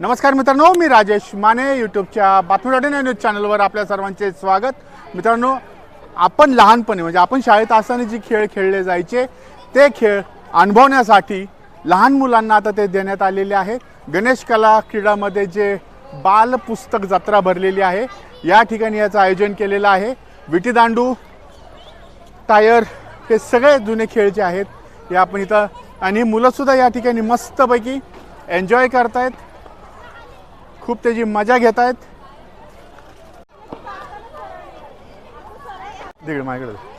नमस्कार मित्रांनो मी राजेश माने यूट्यूबच्या बातमी डॉट इन न्यूज चॅनलवर आपल्या सर्वांचे स्वागत. मित्रांनो आपण लहानपणी म्हणजे आपण शाळेत असताना जे खेळ खेळले जायचे ते खेळ अनुभवण्यासाठी लहान मुलांना आता ते देण्यात आलेले आहे. गणेश कला क्रीडामध्ये जे बालपुस्तक जत्रा भरलेली आहे या ठिकाणी याचं आयोजन केलेलं आहे. विटीदांडू टायर हे सगळे जुने खेळ जे आहेत हे आपण इथं आणि मुलंसुद्धा या ठिकाणी मस्तपैकी एन्जॉय करतायत. खूप त्याची मजा घेत आहेत तिकडे माझ्याकडे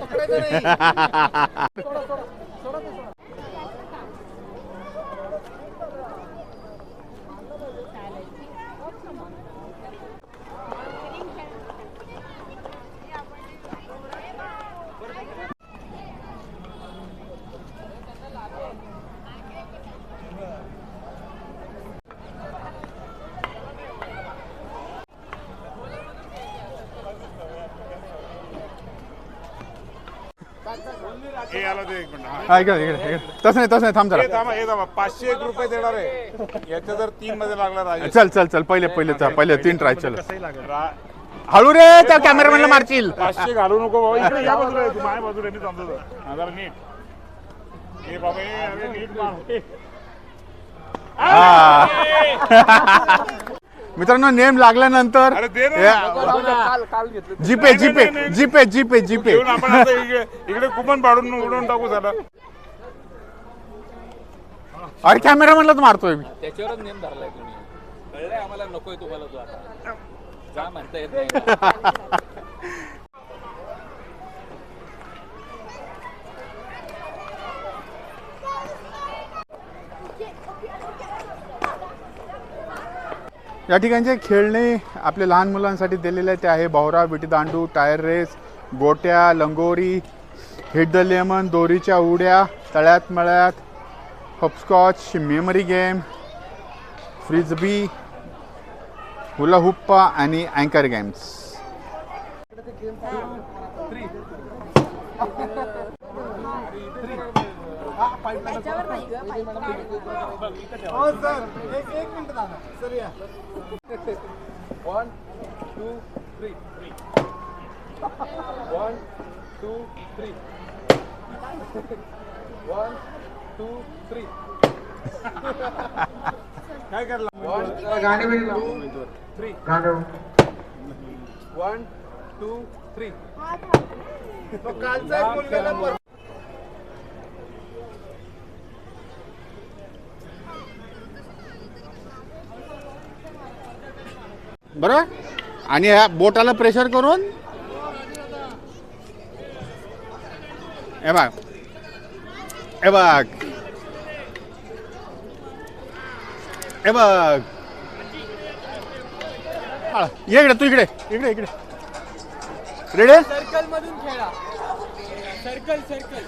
पकडायचं नाही हे आला ते एक मिनिट. हा. इकडे इकडे इकडे. तसं नाही तसं नाही थांब हे जरा थांबा हे थांबा. पाचशे एक रुपये देणार आहे. याच्या जर तीन मध्ये लागला राजेश. चल चल चल. पहिले पहिले चल, पहिले तीन ट्राय चल. रा- हळू रे त्या कॅमेरामॅनला मारशील. पाचशे घालू नको बाबा. इकडे या बाजूला आहे, तू. माझ्या बाजूला मी थांबतो जरा. हा, जरा नीट. हे बाबा हे अरे नीट मार. हे. मित्रांनो नेम लागल्यानंतर अरे दे ना. GPay GPay GPay GPay GPay. घेऊन आपण आता इकडे इकडे कुपन पाडून उडवून टाकू झालं. अरे कॅमेरामॅनलाच मारतोय मी. त्याच्यावरच नेम धरलाय तुम्ही. कळलंय आम्हाला नकोय तुम्हाला तो आता. जा म्हणता येत नाही. या ठिकाणचे खेळणे आपले लहान मुलांसाठी दिलेले ते आहे. भवरा विटीदांडू टायर रेस गोट्या लंगोरी हिट द लेमन दोरीच्या उड्या तळ्यात मळ्यात hopscotch memory game frisbee hula hoop आणि अँकर games one two three one two three. One two three. काय करला थ्री वन टू थ्री बरोबर आणि ह्या बोटाला प्रेशर करून? हे बघ. हे बघ. हे बघ. ये इकडे तू इकडे. इकडे इकडे. रेडे सर्कल मधून खेळा. सर्कल सर्कल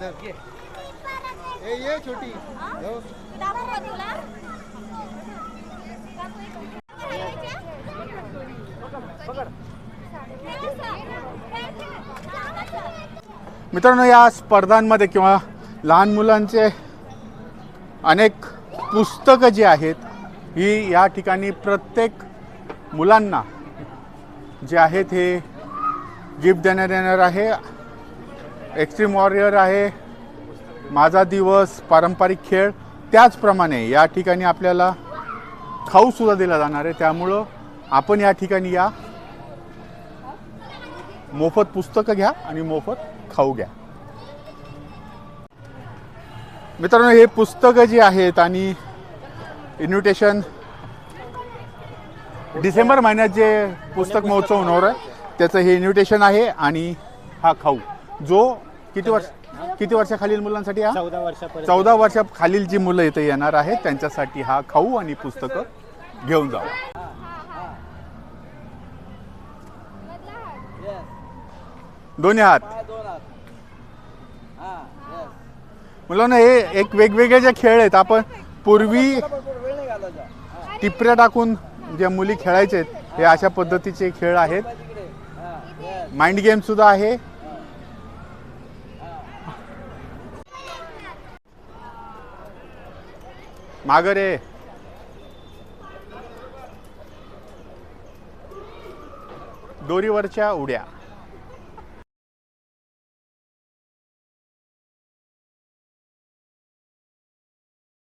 इधर। ए ये छोटी। मित्रांनो या स्पर्धांमध्ये किंवा लहान मुलांचे अनेक पुस्तकं जी आहेत ही या ठिकाणी प्रत्येक मुलांना जे आहेत हे गिफ्ट देण्यात येणार आहे. एक्स्ट्रीम वॉरियर आहे. माझा दिवस पारंपरिक खेळ. त्याचप्रमाणे या ठिकाणी आपल्याला खाऊसुद्धा दिला जाणार आहे. त्यामुळं आपण या ठिकाणी या. मोफत पुस्तकं घ्या आणि मोफत खाऊ घ्या. मित्रांनो हे पुस्तकं जी आहेत आणि इन्व्हिटेशन डिसेंबर महिन्यात जे पुस्तक महोत्सव होणार आहे त्याचं हे इन्व्हिटेशन आहे आणि हा खाऊ. जो किती वर्ष किती वर्षाखालील मुलांसाठी हा? चौदा वर्षापर्यंत. चौदा वर्षाखालील जी मुलं इथे येणार आहेत त्यांच्यासाठी हा खाऊ आणि पुस्तकं घेऊन जावा दोन्ही हात. मुलांना हे एक वेगवेगळे जे खेळ आहेत आपण पूर्वी टिपऱ्या टाकून ज्या मुली खेळायचे हे अशा पद्धतीचे खेळ आहेत. माइंड गेम सुद्धा आहे. मागरे दोरीवरच्या उड्या.